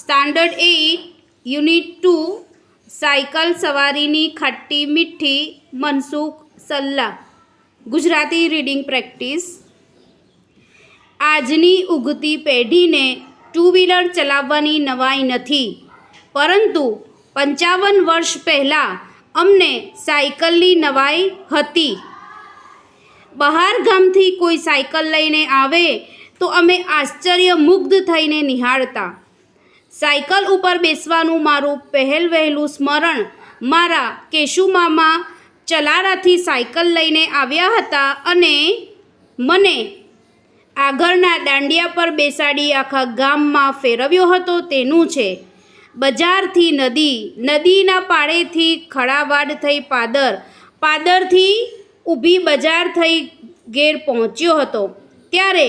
Standard eight unit two, cycle સવારીની ખટ્ટી મીઠી, Mansukh Salla. Gujarati reading practice. આજની ઉગતી પેઢીને ટુ વ્હીલર ચલાવવાની નવાઈ નથી. પરંતુ પંચાવન વર્ષ પહેલાં અમને સાયકલની નવાઈ હતી. બહાર ગામથી કોઈ સાયકલ લઈને આવે તો અમે આશ્ચર્ય મુગ્ધ થઈને નિહાળતા. સાયકલ ઉપર બેસવાનું મારું પહેલ વહેલું સ્મરણ મારા કેશુમામા ચલારાથી સાયકલ લઈને આવ્યા હતા અને મને આગળના દાંડિયા પર બેસાડી આખા ગામમાં ફેરવ્યો હતો તેનું છે. બજારથી નદી, નદીના પાળેથી ખડાવાડ થઈ પાદર, પાદરથી ઊભી બજાર થઈ ઘેર પહોંચ્યો હતો. ત્યારે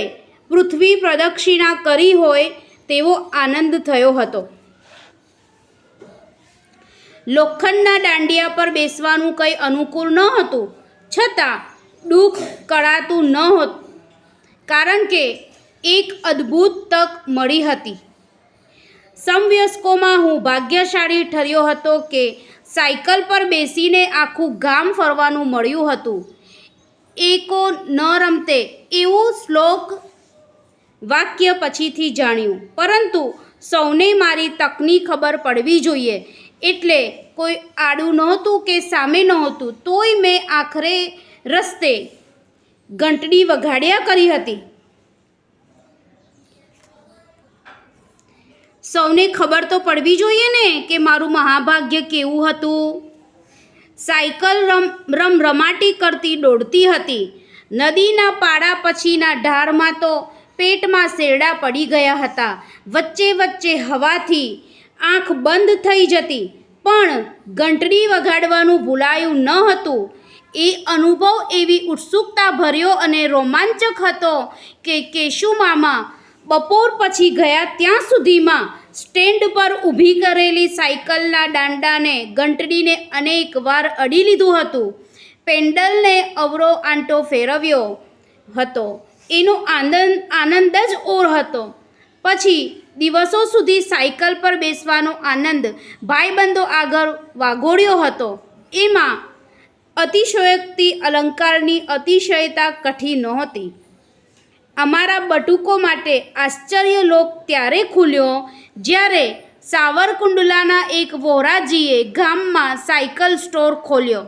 પૃથ્વી પ્રદક્ષિણા કરી હોય તેવો આનંદ થયો હતો. લોખંડના દાંડિયા પર બેસવાનું કંઈ અનુકૂળ ન હતું. છતાં દુઃખ કળાતું ન હતું, કારણ કે એક અદ્ભુત તક મળી હતી. સમવયસ્કોમાં હું ભાગ્યશાળી ઠર્યો હતો કે સાયકલ પર બેસીને આખું ગામ ફરવાનું મળ્યું હતું. એકો ન રમતે એવું શ્લોક વાક્ય પછીથી જાણ્યું. પરંતુ સૌને મારી તકની ખબર પડવી જોઈએ. એટલે કોઈ આડું નહોતું કે સામે નહોતું, તોય મેં આખરે રસ્તે ઘંટડી વગાડ્યા કરી હતી. સૌને ખબર તો પડવી જોઈએ ને કે મારું મહાભાગ્ય કેવું હતું. સાયકલ રમ રમ રમાટી કરતી દોડતી હતી. નદીના પાડા પછીના ઢારમાં તો પેટમાં શેરડા પડી ગયા હતા. વચ્ચે વચ્ચે હવાથી આંખ બંધ થઈ જતી. પણ ઘંટડી વગાડવાનું ભૂલાયું ન હતું. એ અનુભવ એવી ઉત્સુકતા ભર્યો અને રોમાંચક હતો કે કેશુમામા બપોર પછી ગયા ત્યાં સુધીમાં સ્ટેન્ડ પર ઊભી કરેલી સાયકલના દાંડાને ઘંટડીને અનેક વાર અડી લીધું હતું. પેન્ડલને અવરો આંટો ફેરવ્યો હતો. એનો આનંદ આનંદ જ ઓર હતો. પછી દિવસો સુધી સાયકલ પર બેસવાનો આનંદ ભાઈબંધો આગળ વાગોળ્યો હતો. એમાં અતિશયોક્તિ અલંકારની અતિશયતા કઠી નહોતી. અમારા બટુકો માટે આશ્ચર્ય લોક ત્યારે ખુલ્યો જ્યારે સાવરકુંડલાના એક વોરાજીએ ગામમાં સાયકલ સ્ટોર ખોલ્યો.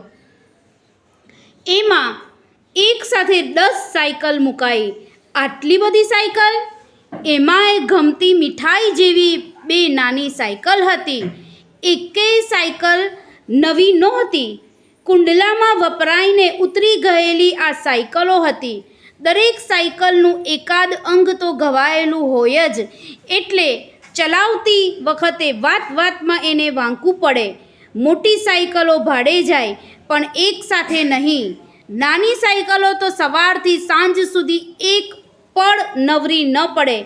એમાં એક સાથે દસ સાયકલ મુકાઈ. આટલી બધી સાયકલ? એ ગમતી મીઠાઈ જેવી બે નાની સાયકલ હતી. એકેય સાયકલ નવી નહોતી. કુંડલામાં વપરાઈને ઉતરી ગયેલી આ સાયકલો હતી. દરેક સાયકલનું એકાદ અંગ તો ઘવાયેલું હોય જ. એટલે ચલાવતી વખતે વાત વાતમાં એને વાંકવું પડે. મોટી સાયકલો ભાડે જાય, પણ એક સાથે નહીં. નાની સાયકલો તો સવારથી સાંજ સુધી એક પળ નવરી ન પડે.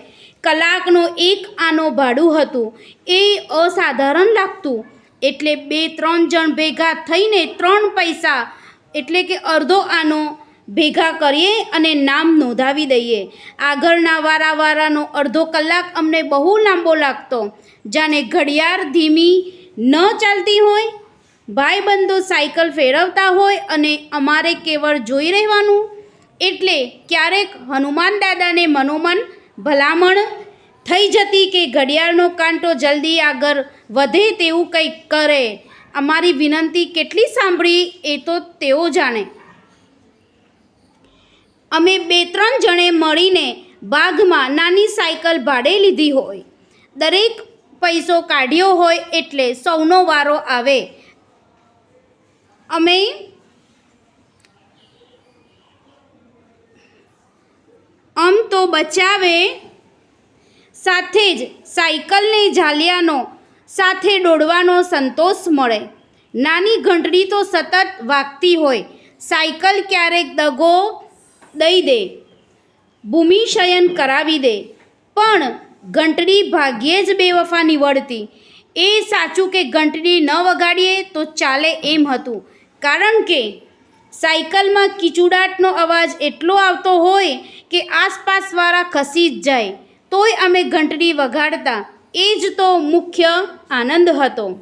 કલાકનો એક આનો ભાડું હતું. એ અસાધારણ લાગતું. એટલે બે ત્રણ જણ ભેગા થઈને ત્રણ પૈસા, એટલે કે અડધો આનો, ભેગા કરીએ અને નામ નોંધાવી દઈએ. આગળના વારાવારાનો અડધો કલાક અમને બહુ લાંબો લાગતો. જાણે ઘડિયાળ ધીમી ન ચાલતી હોય ભાઈબંધો સાયકલ ફેરવતા હોય અને અમારે કેવળ જોઈ રહેવાનું? એટલે ક્યારેક હનુમાન દાદાને મનોમન ભલામણ થઈ જતી કે ઘડિયાળનો કાંટો જલ્દી આગળ વધે તેવું કંઈક કરે? અમારી વિનંતી કેટલી સાંભળી એ તો તેઓ જાણે. અમે બે ત્રણ જણે મળીને બાગમાં નાની સાયકલ ભાડે લીધી હોય. દરેક પૈસો કાઢ્યો હોય એટલે સૌનો વારો આવે. અમે આમ તો બચાવે સાથે જ સાયકલને ઝાલિયાનો, સાથે દોડવાનો સંતોષ મળે. નાની ઘંટડી તો સતત વાગતી હોય. સાયકલ ક્યારેક દગો દઈ દે ભૂમિશયન કરાવી દે. પણ ઘંટડી ભાગ્યે જ બેવફા નીવડતી. એ સાચું કે ઘંટડી ન વગાડીએ તો ચાલે એમ હતું. કારણ કે સાયકલમાં કિચુડાટનો અવાજ એટલો આવતો હોય કે આસપાસવાળા ખસી જ જાય, તોય અમે ઘંટડી વગાડતા, એ જ તો મુખ્ય આનંદ હતો.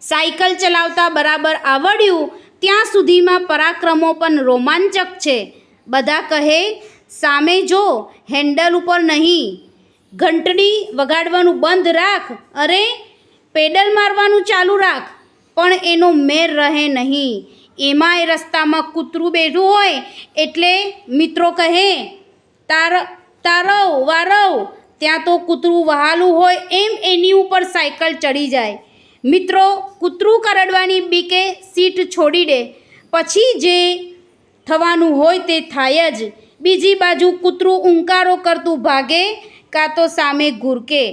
સાયકલ ચલાવતા બરાબર આવડ્યું, ત્યાં સુધીમાં પરાક્રમો પણ રોમાંચક છે. બધા કહે, સામે જો, હેન્ડલ ઉપર નહીં. ઘંટડી વગાડવાનું બંધ રાખ, અરે, પેડલ મારવાનું ચાલુ રાખ. પણ એનો મેર રહે નહીં. એમાંય રસ્તામાં કૂતરું બેઠું હોય એટલે મિત્રો કહે, તાર, તારવ, વારવ, ત્યાં તો કૂતરું વહાલું હોય એમ એની ઉપર સાયકલ ચડી જાય. મિત્રો, કૂતરું કરડવાની બીકે સીટ છોડી દે. પછી જે થવાનું હોય તે થાય જ. બીજી બાજુ કૂતરું ઊંકારો કરતું ભાગે કાં તો સામે ઘૂરકે.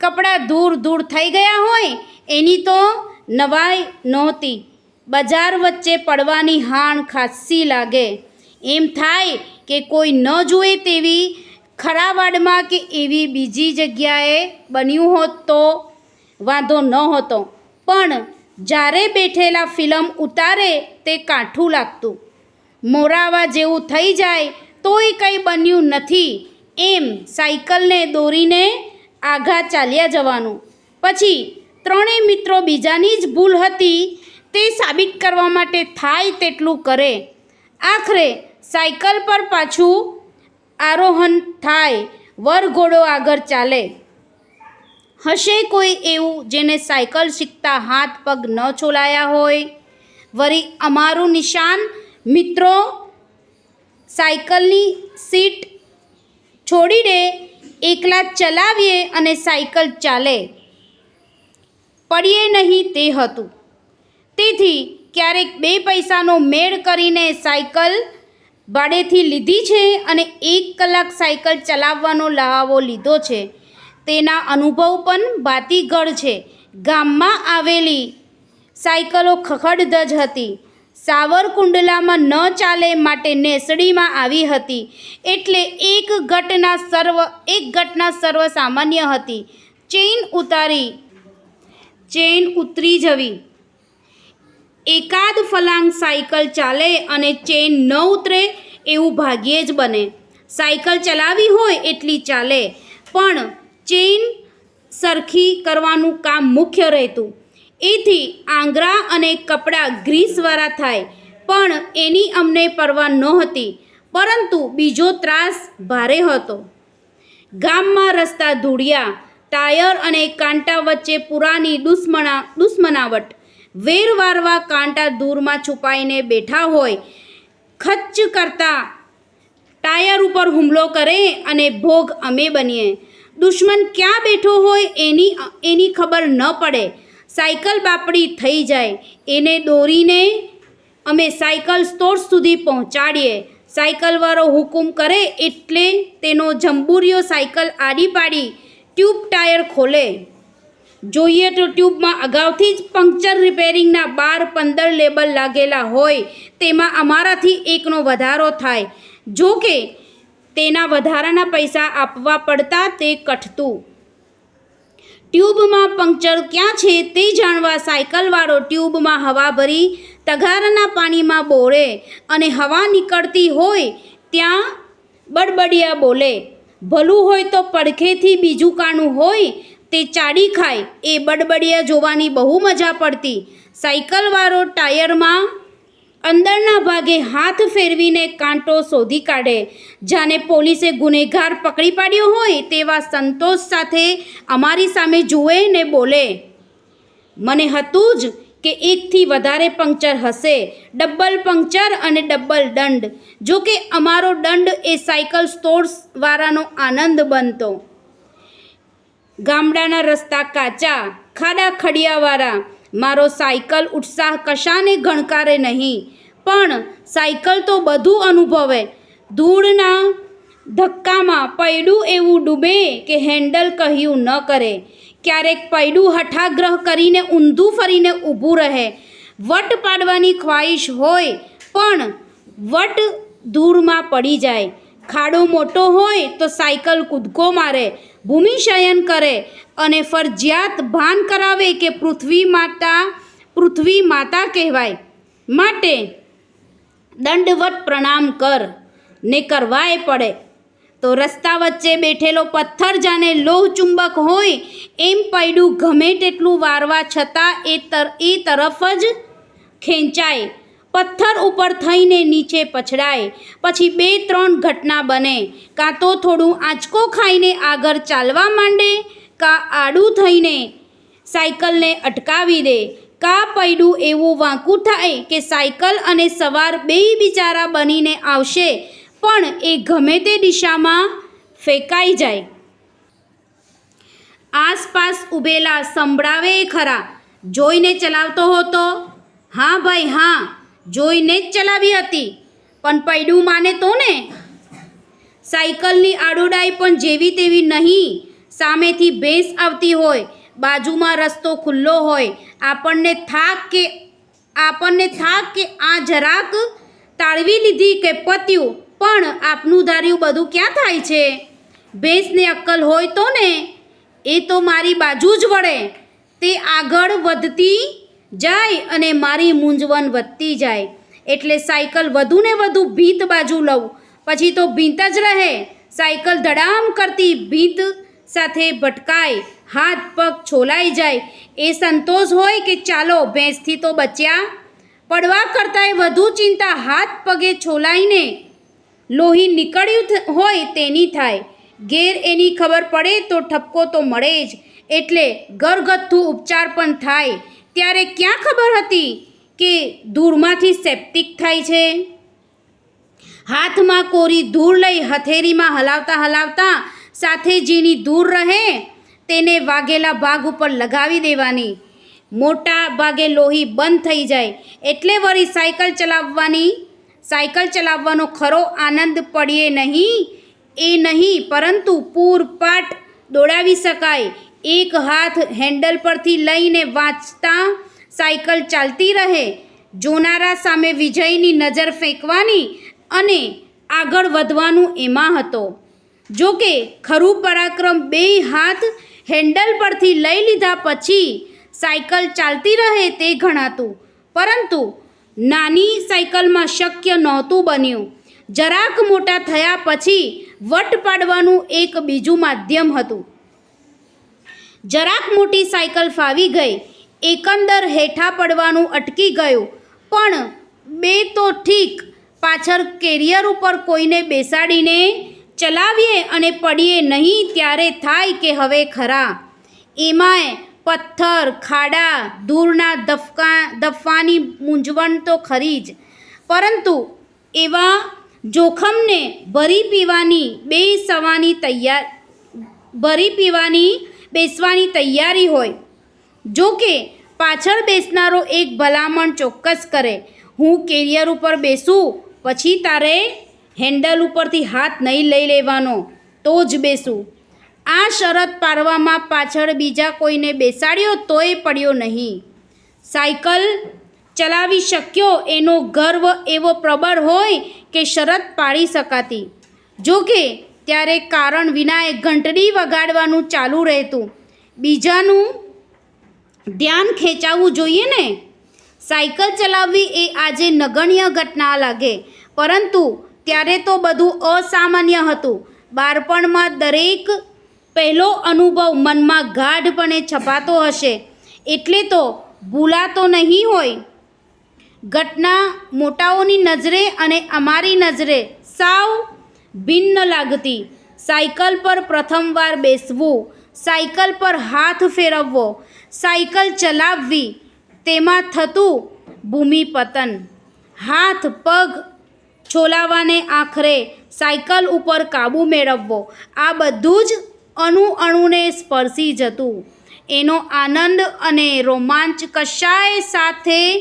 કપડાં દૂર દૂર થઈ ગયા હોય, એની તો નવાઈ નહોતી. બજાર વચ્ચે પડવાની હાણ ખાસ્સી લાગે. એમ થાય કે કોઈ ન જુએ તેવી ખરાવાડમાં કે એવી બીજી જગ્યાએ બન્યું હોત તો વાંધો ન હતો. પણ જ્યારે બેઠેલા ફિલ્મ ઉતારે તે કાઠું લાગતું. મોરાવા જેવું થઈ જાય તોય કંઈ બન્યું નથી. એમ સાયકલને દોરીને આઘા ચાલ્યા જવાનું. પછી ત્રણેય મિત્રો બીજાની જ ભૂલ હતી તે સાબિત કરવા માટે થાય તેટલું કરે. આખરે સાયકલ પર પાછું આરોહણ થાય વરઘોડો આગળ ચાલે. હશે કોઈ એવું જેને સાયકલ શીખતા હાથ પગ ન છોલાયા હોય? વળી અમારું નિશાન, મિત્રો, સાયકલની સીટ છોડી દે એકલા ચલાવીએ અને સાયકલ ચાલે. પડીએ નહીં તે હતું. તેથી ક્યારેક બે પૈસાનો મેળ કરીને સાયકલ ભાડેથી લીધી છે અને એક કલાક સાયકલ ચલાવવાનો લહાવો લીધો છે. તેના અનુભવ પણ ભાતીગળ છે. ગામમાં આવેલી સાયકલો ખખડધજ હતી. સાવરકુંડલામાં ન ચાલે માટે નેસડીમાં આવી હતી. એટલે એક ઘટના સર્વ, એક ઘટના સર્વ સામાન્ય હતી. ચેઇન ઉતારી ચેઇન ઉતરી જવી. એકાદ ફલાંગ સાયકલ ચાલે અને ચેન ન ઉતરે એવું ભાગ્યે જ બને. સાયકલ ચલાવી હોય એટલી ચાલે, પણ ચેઇન સરખી કરવાનું કામ મુખ્ય રહેતું. એથી આંગરા અને કપડાં ગ્રીસવાળા થાય, પણ એની અમને પરવા નહોતી પરંતુ બીજો ત્રાસ ભારે હતો. ગામમાં રસ્તા ધૂળિયા ટાયર અને કાંટા વચ્ચે પુરાની દુશ્મના, દુશ્મનાવટ. વેર વારવા કાંટા દૂરમાં છુપાઈને બેઠા હોય. ખચ્ચ કરતા ટાયર ઉપર હુમલો કરે અને ભોગ અમે બનીએ. દુશ્મન ક્યાં બેઠો હોય એની એની ખબર ન પડે. સાયકલ બાપડી થઈ જાય. એને દોરીને અમે સાયકલ સ્ટોર સુધી પહોંચાડીએ. સાયકલવાળો હુકુમ કરે એટલે તેનો જંબુરિયો સાયકલ આડી પાડી. ટ્યુબ ટાયર ખોલે. જોઈએ તો ટ્યુબમાં અગાઉથી જ પંક્ચર રિપેરિંગના બાર પંદર લેબલ લાગેલા હોય, તેમાં અમારાથી એકનો વધારો થાય. જો કે, તેના વધારાના પૈસા આપવા પડતા તે કઠતું. ટ્યુબમાં પંક્ચર ક્યાં છે તે જાણવા સાયકલવાળો ટ્યુબમાં હવા ભરી, તગારાના પાણીમાં બોળે અને હવા નીકળતી હોય ત્યાં બડબડિયા બોલે. ભલું હોય તો પડખેથી બીજું કાણું હોય તે ચાડી ખાય. એ બડબડિયા જોવાની બહુ મજા પડતી. સાયકલવાળો ટાયરમાં અંદરના ભાગે હાથ ફેરવીને કાંટો શોધી કાઢે. જાણે પોલીસે ગુનેગાર પકડી પાડ્યો હોય તેવા સંતોષ સાથે અમારી સામે જુએ ને બોલે, મને હતું જ કે એકથી વધારે પંક્ચર હશે. ડબલ પંક્ચર અને ડબલ દંડ. જો કે અમારો દંડ એ સાયકલ સ્ટોર્સવાળાનો આનંદ બનતો. ગામડાના રસ્તા કાચા, ખાડા ખડિયાવાળા મારો સાયકલ ઉત્સાહ કશાને ગણકારે નહીં. પણ સાયકલ તો બધું અનુભવે. ધૂળના ધક્કામાં પૈડું એવું ડૂબે કે હેન્ડલ કહ્યું ન કરે. ક્યારેક પૈડું હઠાગ્રહ કરીને ઊંધું ફરીને ઊભું રહે. વટ પાડવાની ખ્વાહિશ હોય પણ વટ દૂરમાં પડી જાય. ખાડો મોટો હોય તો સાયકલ કૂદકો મારે. ભૂમિશયન કરે અને ફરજિયાત ભાન કરાવે કે પૃથ્વી માતા પૃથ્વી માતા કહેવાય. માટે દંડવત પ્રણામ કર. ને કરવાય પડે. તો રસ્તા વચ્ચે બેઠેલો પથ્થર જાણે લોહ ચુંબક હોય, એમ પૈડું ગમે તેટલું વારવા છતાં એ તર, એ તરફ જ ખેંચાય. પથ્થર ઉપર થઈને નીચે પછડાય. પછી બે, ત્રણ ઘટના બને. કાં તો થોડું આંચકો ખાઈને આગળ ચાલવા માંડે, કાં આડું થઈને સાયકલને અટકાવી દે. કા પૈડું એવું વાંકું થાય કે સાયકલ અને સવાર બેય બિચારા બનીને આવશે. પણ એ ગમે તે દિશામાં ફેંકાઈ જાય. આસપાસ ઊભેલા સંભળાવે ખરા, જોઈને ચલાવતો હતો? હા ભાઈ, હા, જોઈને જ ચલાવી હતી, પણ પૈડું માને તો ને? સાયકલની આડોડાઈ પણ જેવી તેવી નહીં, સામેથી ભેંસ આવતી હોય, બાજુમાં રસ્તો ખુલ્લો હોય, આપણને થાક કે, આપણને થાક કે આ જરાક તાળવી લીધી કે પત્યું? પણ આપનું ધાર્યું બધું ક્યાં થાય છે? ભેંસને અક્કલ હોય તો ને? એ તો મારી બાજુ જ વળે. તે આગળ વધતી જાય અને મારી મૂંઝવણ વધતી જાય. એટલે સાયકલ વધુને વધુ ભીંત બાજુ લઉં. પછી તો ભીંત જ રહે. સાયકલ ધડામ કરતી ભીંત સાથે ભટકાય. હાથ પગ છોલાઈ જાય. એ સંતોષ હોય કે ચાલો ભેંસથી તો બચ્યા? પડવા કરતાંય વધુ ચિંતા હાથ પગે છોલાઈને લોહી નીકળ્યું હોય તેની થાય. ઘેર એની ખબર પડે તો ઠપકો તો મળે જ. એટલે ઘરગથ્થુ ઉપચાર પણ થાય. ત્યારે ક્યાં ખબર હતી કે ધૂળમાંથી સેપ્ટિક થાય છે? હાથમાં કોરી ધૂળ લઈ હથેરીમાં હલાવતા હલાવતા સાથે જેની ધૂળ રહે તેને વાગેલા ભાગ ઉપર લગાવી દેવાની. મોટા ભાગે લોહી બંધ થઈ જાય. એટલે વળી સાયકલ ચલાવવાની સાયકલ ચલાવવાનો ખરો આનંદ પડીએ નહીં? એ નહીં, પરંતુ પૂરપાટ દોડાવી શકાય. એક હાથ હેન્ડલ પરથી લઈને વાંચતા સાયકલ ચાલતી રહે. જોનારા સામે વિજયની નજર ફેંકવાની અને આગળ વધવાનું એમાં હતો. જો કે, ખરું પરાક્રમ બે હાથ હેન્ડલ પરથી લઈ લીધા પછી સાયકલ ચાલતી રહે તે ગણાતું. પરંતુ નાની સાયકલમાં શક્ય નહોતું બન્યું. જરાક મોટા થયા પછી વટ પાડવાનું એક બીજું માધ્યમ હતું. જરાક મોટી સાયકલ ફાવી ગઈ. એકંદર હેઠા પડવાનું અટકી ગયું. પણ બે તો ઠીક. પાછળ કેરિયર ઉપર કોઈને બેસાડીને ચલાવીએ અને પડીએ નહીં ત્યારે થાય કે હવે ખરા. એમાંય પથ્થર, ખાડા ધૂળના દફકા, દફાની મૂંઝવણ તો ખરી જ. પરંતુ એવા જોખમને ભરી પીવાની બે સવાની તૈયાર, ભરી પીવાની, બેસવાની તૈયારી હોય. જો કે પાછળ બેસનારો એક ભલામણ ચોક્કસ કરે. હું કેરિયર ઉપર બેસું, પછી તારે હેન્ડલ ઉપરથી હાથ નહીં લઈ લેવાનો, તો જ બેસું. આ શરત પાડવામાં પાછળ બીજા કોઈને બેસાડ્યો તોય પડ્યો નહીં. સાયકલ ચલાવી શક્યો એનો ગર્વ એવો પ્રબળ હોય કે શરત પાડી શકાતી. જો કે, ત્યારે કારણ વિનાએ ઘંટડી વગાડવાનું ચાલુ રહેતું. બીજાનું ધ્યાન ખેંચાવવું જોઈએ ને? સાયકલ ચલાવવી એ આજે નગણ્ય ઘટના લાગે. પરંતુ, ત્યારે તો બધું અસામાન્ય હતું. બાળપણમાં દરેક પહેલો અનુભવ મનમાં ગાઢપણે છપાતો હશે, એટલે તો ભૂલાતો નહીં હોય. ઘટના મોટાઓની નજરે અને અમારી નજરે સાવ ભિન્ન લાગતી. સાયકલ પર પ્રથમવાર બેસવું, સાયકલ પર હાથ ફેરવવો, સાયકલ ચલાવવી, તેમાં થતું ભૂમિપતન. હાથ, પગ છોલાવાને આખરે સાયકલ ઉપર કાબૂ મેળવવો, આ બધું જ અણુ અણુને સ્પર્શી જતું. એનો આનંદ અને રોમાંચ કશાય સાથે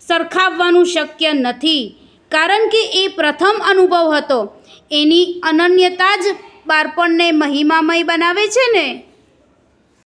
સરખાવવાનું શક્ય નથી. કારણ કે એ પ્રથમ અનુભવ હતો. એની અનન્યતા જ બાળપણને મહિમામય બનાવે છે ને?